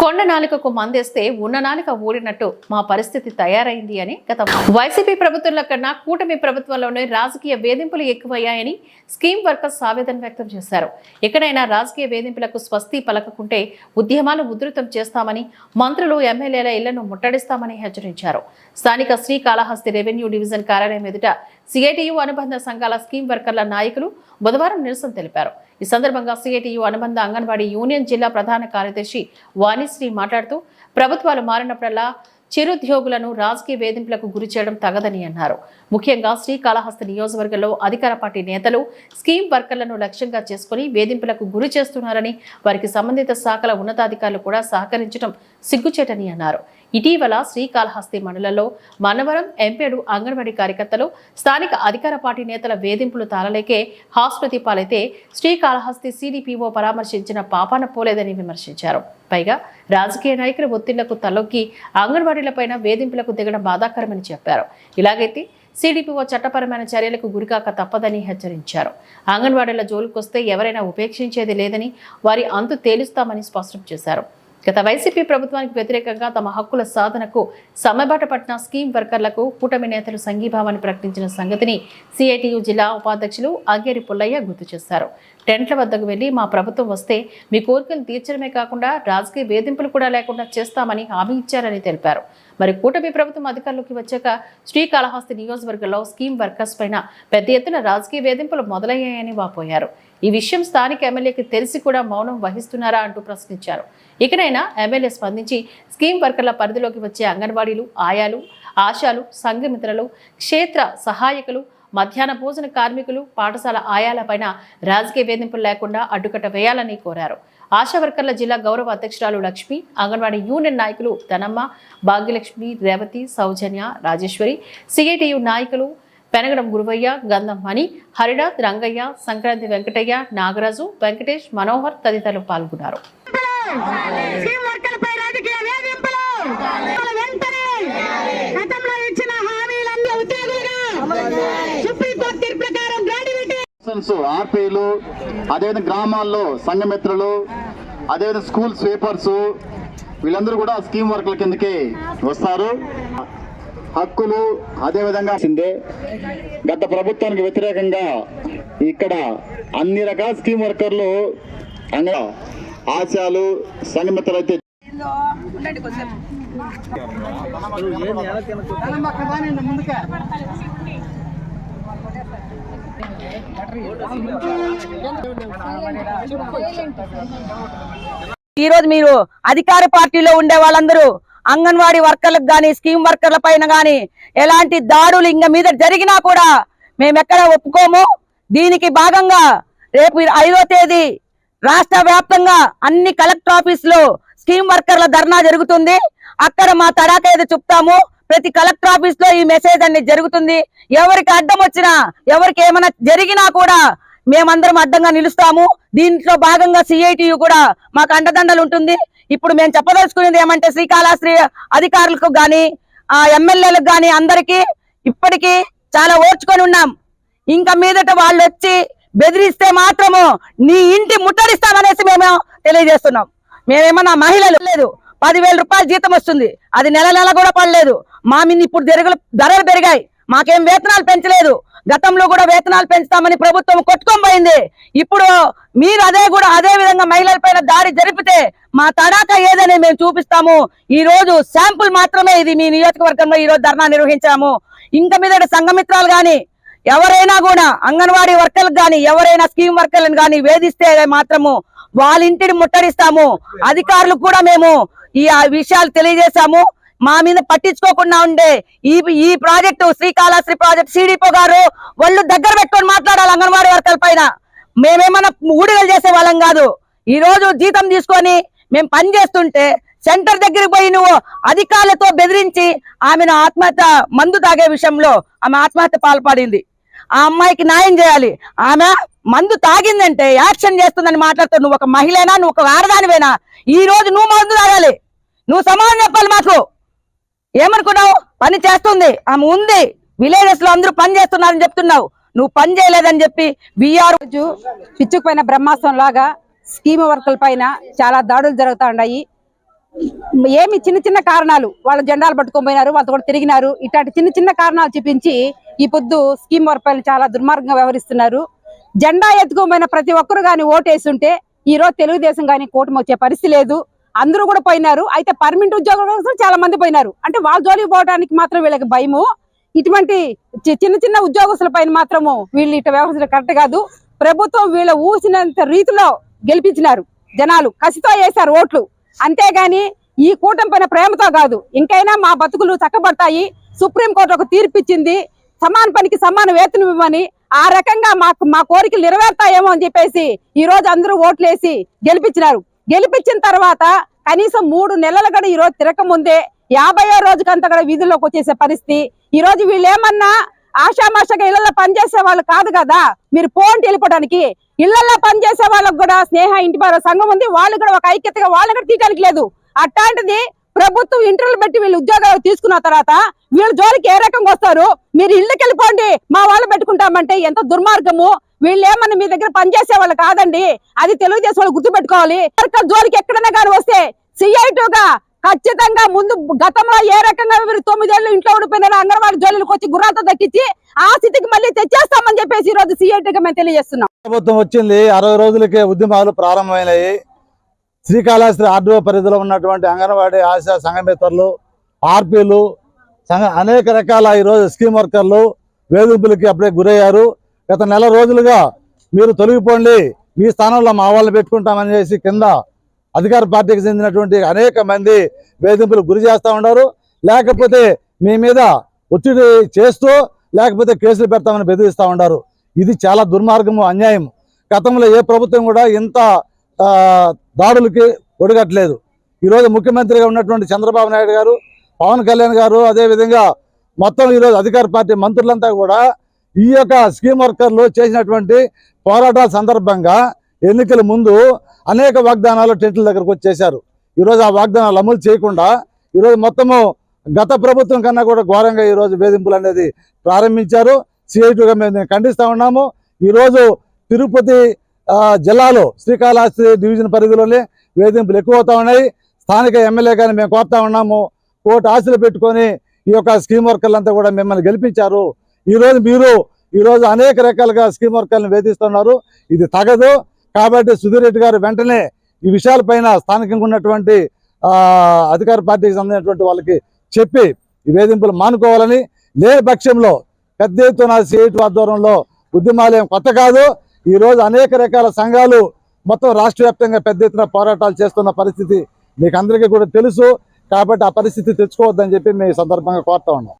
కొండ నాలుకకు మందేస్తే ఉన్న నాలుక ఊడినట్టు మా పరిస్థితి తయారైంది అని గత. వైసీపీ ప్రభుత్వంలో కన్నా కూటమి ప్రభుత్వంలోనే రాజకీయ వేధింపులు ఎక్కువయ్యాయని స్కీమ్ వర్కర్స్ ఆవేదన వ్యక్తం చేశారు. ఎక్కడైనా రాజకీయ వేధింపులకు స్వస్తి పలకకుంటే ఉద్యమాలు ఉధృతం చేస్తామని మంత్రులు ఎమ్మెల్యేల ఇళ్ళను ముట్టడిస్తామని హెచ్చరించారు. స్థానిక శ్రీకాళహస్తి రెవెన్యూ డివిజన్ కార్యాలయం ఎదుట సిఐటియు అనుబంధ సంఘాల స్కీమ్ వర్కర్ల నాయకులు బుధవారం నిరసన తెలిపారు. ఈ సందర్భంగా సిఐటియు అనుబంధ అంగన్వాడీ యూనియన్ జిల్లా ప్రధాన కార్యదర్శి వాణిశ్రీ మాట్లాడుతూ ప్రభుత్వాలు మారినప్పుడల్లా చిరుద్యోగులను రాజకీయ వేధింపులకు గురి చేయడం తగదని అన్నారు. ముఖ్యంగా శ్రీకాళహస్తి నియోజకవర్గంలో అధికార పార్టీ నేతలు స్కీమ్ వర్కర్లను లక్ష్యంగా చేసుకుని వేధింపులకు గురి చేస్తున్నారని వారికి సంబంధిత శాఖల ఉన్నతాధికారులు కూడా సహకరించడం సిగ్గుచేటని అన్నారు. ఇటీవల శ్రీకాళహస్తి మండలంలో మనవరం ఎంపేడు అంగన్వాడీ కార్యకర్తలు స్థానిక అధికార పార్టీ నేతల వేధింపులు తాళలేకే హాస్పతి పాలైతే శ్రీకాళహస్తి సిడిపిఓ పరామర్శించిన పాపాన పోలేదని విమర్శించారు. పైగా రాజకీయ నాయకుల ఒత్తిళ్ళకు తలొక్కి అంగన్వాడీలపైన వేధింపులకు దిగడం బాధాకరమని చెప్పారు. ఇలాగైతే సిడిపిఓ చట్టపరమైన చర్యలకు గురికాక తప్పదని హెచ్చరించారు. అంగన్వాడీల జోలికొస్తే ఎవరైనా ఉపేక్షించేది లేదని వారి అంతు తేలుస్తామని స్పష్టం చేశారు. గత వైసీపీ ప్రభుత్వానికి వ్యతిరేకంగా తమ హక్కుల సాధనకు సమ్మెబాట పట్టిన స్కీమ్ వర్కర్లకు కూటమి నేతలు సంఘీభావాన్ని ప్రకటించిన సంగతిని సిఐటియు జిల్లా ఉపాధ్యక్షులు అగ్గేరి పుల్లయ్య గుర్తు చేశారు. టెంట్ల వద్దకు వెళ్ళి మా ప్రభుత్వం వస్తే మీ కోరికలు తీర్చడమే కాకుండా రాజకీయ వేధింపులు కూడా లేకుండా చేస్తామని హామీ ఇచ్చారని తెలిపారు. మరి కూటమి ప్రభుత్వం అధికారంలోకి వచ్చాక శ్రీకాళహస్తి నియోజకవర్గంలో స్కీమ్ వర్కర్స్ పైన పెద్ద ఎత్తున రాజకీయ వేధింపులు మొదలయ్యాయని వాపోయారు. ఈ విషయం స్థానిక ఎమ్మెల్యేకి తెలిసి కూడా మౌనం వహిస్తున్నారా అంటూ ప్రశ్నించారు. ఇకనైనా ఎమ్మెల్యే స్పందించి స్కీమ్ వర్కర్ల పరిధిలోకి వచ్చే అంగన్వాడీలు ఆయాలు ఆశాలు సంఘమిత్రలు క్షేత్ర సహాయకులు మధ్యాహ్న భోజన కార్మికులు పాఠశాల ఆయాలపైన రాజకీయ వేధింపులు లేకుండా అడ్డుకట్ట వేయాలని కోరారు. ఆశా వర్కర్ల జిల్లా గౌరవ అధ్యక్షురాలు లక్ష్మి అంగన్వాడీ యూనియన్ నాయకులు ధనమ్మ భాగ్యలక్ష్మి రేవతి సౌజన్య రాజేశ్వరి సిఐటియు నాయకులు పెనగడం గురువయ్య గంధం మణి హరినాథ్ రంగయ్య సంక్రాంతి వెంకటయ్య నాగరాజు వెంకటేష్ మనోహర్ తదితరులు పాల్గొన్నారు. ఆర్పీలు అదేవిధంగా గ్రామాల్లో సంఘమిత్రులు అదేవిధంగా స్కూల్ స్వీపర్స్ వీళ్ళందరూ కూడా స్కీమ్ వర్క్ల కిందకి వస్తారు. హక్కులు అదేవిధంగా సిందే. గత ప్రభుత్వానికి వ్యతిరేకంగా ఇక్కడ అన్ని రకాల స్కీమ్ వర్కర్లు అంగ ఆశాలు సంఘమిత్రులు అయితే ఈ రోజు మీరు అధికార పార్టీలో ఉండే వాళ్ళందరూ అంగన్వాడీ వర్కర్లకు కానీ స్కీమ్ వర్కర్ల పైన కానీ ఎలాంటి దాడులు ఇంక మీద జరిగినా కూడా మేము ఎక్కడ ఒప్పుకోము. దీనికి భాగంగా రేపు ఐదో తేదీ రాష్ట్ర వ్యాప్తంగా అన్ని కలెక్టర్ ఆఫీసులో స్కీమ్ వర్కర్ల ధర్నా జరుగుతుంది. అక్కడ మా తడాక ఏదో చెప్తాము. ప్రతి కలెక్టర్ ఆఫీస్లో ఈ మెసేజ్ అన్ని జరుగుతుంది. ఎవరికి అడ్డం వచ్చినా ఎవరికి ఏమైనా జరిగినా కూడా మేమందరం అడ్డంగా నిలుస్తాము. దీంట్లో భాగంగా సిఐటియు కూడా మాకు అండదండలు ఉంటుంది. ఇప్పుడు మేము చెప్పదలుచుకునేది ఏమంటే శ్రీకాళహస్త్రి అధికారులకు కానీ ఆ ఎమ్మెల్యేలకు కానీ అందరికీ ఇప్పటికీ చాలా ఓర్చుకొని ఉన్నాం. ఇంకా మీదట వాళ్ళు వచ్చి బెదిరిస్తే మాత్రము నీ ఇంటి ముట్టడిస్తామనేసి మేము తెలియజేస్తున్నాం. మేమేమన్నా మహిళలు లేదు. పదివేల రూపాయలు జీతం వస్తుంది. అది నెల నెల కూడా పడలేదు. మా మీద ఇప్పుడు ధరలు ధరలు పెరిగాయి. మాకేం వేతనాలు పెంచలేదు. గతంలో కూడా వేతనాలు పెంచుతామని ప్రభుత్వం కొట్టుకొని పోయింది. ఇప్పుడు మీరు అదే కూడా అదే విధంగా మహిళల పైన దాడి జరిపితే మా తడాక ఏదని మేము చూపిస్తాము. ఈ రోజు శాంపుల్ మాత్రమే ఇది మీ నియోజకవర్గంలో ఈ రోజు ధర్నా నిర్వహించాము. ఇంకా మీద సంఘమిత్రాలు గాని ఎవరైనా కూడా అంగన్వాడీ వర్కర్లకు గాని ఎవరైనా స్కీమ్ వర్కర్లను గాని వేధిస్తే మాత్రము వాళ్ళ ఇంటిని ముట్టడిస్తాము. అధికారులకు కూడా మేము ఈ విషయాలు తెలియజేశాము. మా మీద పట్టించుకోకుండా ఉండే ఈ ఈ ప్రాజెక్టు శ్రీకాళహస్తి ప్రాజెక్ట్ సిడిపో గారు వాళ్ళు దగ్గర పెట్టుకొని మాట్లాడాలి అంగన్వాడీ వర్కర్ల పైన. మేమేమన్నా ఊడిగలు చేసే వాళ్ళం కాదు. ఈ రోజు జీతం తీసుకొని మేము పని చేస్తుంటే సెంటర్ దగ్గరికి పోయి నువ్వు అధికారులతో బెదిరించి ఆమెను ఆత్మహత్య మందు తాగే విషయంలో ఆమె ఆత్మహత్య పాల్పడింది. ఆ అమ్మాయికి న్యాయం చేయాలి. ఆమె మందు తాగిందంటే యాక్షన్ చేస్తుందని మాట్లాడుతావు నువ్వు ఒక మహిళనా నువ్వు ఒక ఆడదానివేనా? ఈ రోజు నువ్వు మందు తాగాలి. నువ్వు సమాధానం చెప్పాలి మాకు. ఏమనుకున్నావు? పని చేస్తుంది. ఆమె ఉంది. విలేజెస్లో అందరూ పని చేస్తున్నారని చెప్తున్నావు. నువ్వు పని చేయలేదని చెప్పి బిఆర్ రోజు పిచ్చుకుపోయిన బ్రహ్మాస్త్రం లాగా స్కీమ్ వర్కుల పైన చాలా దాడులు జరుగుతూ ఉన్నాయి. ఏమి చిన్న చిన్న కారణాలు వాళ్ళ జెండాలు పట్టుకొని పోయినారు వాళ్ళతో కూడా తిరిగినారు. ఇట్లాంటి చిన్న చిన్న కారణాలు చూపించి ఈ పొద్దు స్కీమ్ వర్పైన చాలా దుర్మార్గంగా వ్యవహరిస్తున్నారు. జెండా ఎత్తుకోపోయిన ప్రతి ఒక్కరు కానీ ఓటేస్తుంటే ఈ రోజు తెలుగుదేశం కానీ కూటమి వచ్చే పరిస్థితి లేదు. అందరూ కూడా పోయినారు. అయితే పర్మనెంట్ ఉద్యోగుల కోసం చాలా మంది పోయినారు. అంటే వాళ్ళ జోలికి పోవడానికి మాత్రం వీళ్ళకి భయము. ఇటువంటి చిన్న చిన్న ఉద్యోగస్తుల పైన మాత్రము వీళ్ళు ఇట్లా వ్యవహరించడం కరెక్ట్ కాదు. ప్రభుత్వం వీళ్ళ ఊసినంత రీతిలో గెలిపించినారు. జనాలు కసితో వేశారు ఓట్లు. అంతేగాని ఈ కూటమి పైన ప్రేమతో కాదు. ఇంకైనా మా బతుకులు చక్కబడతాయి. సుప్రీంకోర్టు ఒక తీర్పు ఇచ్చింది సమాన పనికి సమాన వేతనం ఇవ్వమని ఆ రకంగా మాకు మా కోరికలు నెరవేరుతాయేమో అని చెప్పేసి ఈ రోజు అందరూ ఓట్లేసి గెలిపించినారు. గెలిపించిన తర్వాత కనీసం మూడు నెలలు కూడా ఈ రోజు తిరక ముందే యాభైయో రోజుకంతా కూడా వీధుల్లోకి వచ్చేసే పరిస్థితి. ఈ రోజు వీళ్ళు ఏమన్నా ఆషామాషగా ఇళ్ళలో పనిచేసే వాళ్ళు కాదు కదా? మీరు పోంటి వెళ్ళిపోవడానికి ఇళ్ళలో పనిచేసే వాళ్ళకు కూడా స్నేహ ఇంటి సంఘం ఉంది. వాళ్ళు కూడా ఒక ఐక్యతగా వాళ్ళు కూడా తీయడానికి లేదు. అట్లాంటిది ప్రభుత్వం ఇంటర్వ్యూలు పెట్టి వీళ్ళు ఉద్యోగాలు తీసుకున్న తర్వాత వీళ్ళ జోలికి ఏ రకంగా వస్తారు? మీరు ఇళ్ళకి వెళ్ళిపోండి. మా వాళ్ళు పెట్టుకుంటామంటే ఎంత దుర్మార్గము. వీళ్ళు ఏమన్నా మీ దగ్గర పనిచేసే వాళ్ళు కాదండి. అది తెలుగుదేశం వాళ్ళు గుర్తుపెట్టుకోవాలి. జోలికి ఎక్కడైనా కానీ వస్తే సిఐటుగా ఖచ్చితంగా ముందు గతంలో ఏ రకంగా మీరు తొమ్మిదేళ్ళు ఇంట్లో ఉండిపోయినారో అంగన్వాడీ జోలికి వచ్చి గుర్రాలతో దక్కించి ఆ స్థితికి మళ్ళీ తెచ్చేస్తామని చెప్పేసి ఈ రోజు సిఐటిగా మేము తెలియజేస్తున్నాం. ప్రభుత్వం వచ్చింది. అరవై రోజులకే ఉద్యమాలు ప్రారంభమైనాయి. శ్రీకాళహస్తి ఆర్డీఓ పరిధిలో ఉన్నటువంటి అంగన్వాడీ ఆశా సంఘమేతరులు ఆర్పీలు సంఘ అనేక రకాల ఈరోజు స్కీమ్ వర్కర్లు వేధింపులకి అప్పుడే గురయ్యారు. గత నెల రోజులుగా మీరు తొలగిపోండి. మీ స్థానంలో మా వాళ్ళు పెట్టుకుంటామని చేసి కింద అధికార పార్టీకి చెందినటువంటి అనేక మంది వేధింపులు గురి చేస్తూ ఉన్నారు. లేకపోతే మీ మీద ఒత్తిడి చేస్తూ లేకపోతే కేసులు పెడతామని బెదిరిస్తూ ఉన్నారు. ఇది చాలా దుర్మార్గము అన్యాయం గతంలో ఏ ప్రభుత్వం కూడా ఇంత దాడులకి ఒడగట్లేదు ఈరోజు ముఖ్యమంత్రిగా ఉన్నటువంటి చంద్రబాబు నాయుడు గారు పవన్ కళ్యాణ్ గారు అదేవిధంగా మొత్తం ఈరోజు అధికార పార్టీ మంత్రులంతా కూడా ఈ యొక్క స్కీమ్ వర్కర్లు చేసినటువంటి పోరాటాల సందర్భంగా ఎన్నికల ముందు అనేక వాగ్దానాలు టెంట్ల దగ్గరకు వచ్చేసారు ఈరోజు ఆ వాగ్దానాలు అమలు చేయకుండా ఈరోజు మొత్తము గత ప్రభుత్వం కన్నా కూడా ఘోరంగా ఈరోజు వేధింపులు అనేది ప్రారంభించారు. సిఐటిగా మేము ఖండిస్తూ ఉన్నాము. ఈరోజు తిరుపతి జిల్లాలో శ్రీకాళహస్తి డివిజన్ పరిధిలోనే వేధింపులు ఎక్కువ అవుతా ఉన్నాయి. స్థానిక ఎమ్మెల్యే కానీ మేము కోరుతా ఉన్నాము. కోర్టు ఆశలు పెట్టుకొని ఈ యొక్క స్కీమ్ వర్కర్లంతా కూడా మిమ్మల్ని గెలిపించారు. ఈరోజు మీరు ఈరోజు అనేక రకాలుగా స్కీమ్ వర్కర్లను వేధిస్తున్నారు. ఇది తగదు. కాబట్టి సుధీర్ రెడ్డి గారు వెంటనే ఈ విషయాలపైన స్థానికంగా ఉన్నటువంటి అధికార పార్టీకి సంబంధించినటువంటి వాళ్ళకి చెప్పి ఈ వేధింపులు మానుకోవాలని లేని పక్షంలో పెద్ద ఎత్తున సిఐటి ఆధ్వర్యంలో ఉద్యమాలయం కొత్త కాదు. ఈరోజు అనేక రకాల సంఘాలు మొత్తం రాష్ట్ర వ్యాప్తంగా పెద్ద ఎత్తున పోరాటాలు చేస్తున్న పరిస్థితి మీకు అందరికీ కూడా తెలుసు. కాబట్టి ఆ పరిస్థితి తెచ్చుకోవద్దని చెప్పి మేము ఈ సందర్భంగా కోరుతా ఉన్నాం.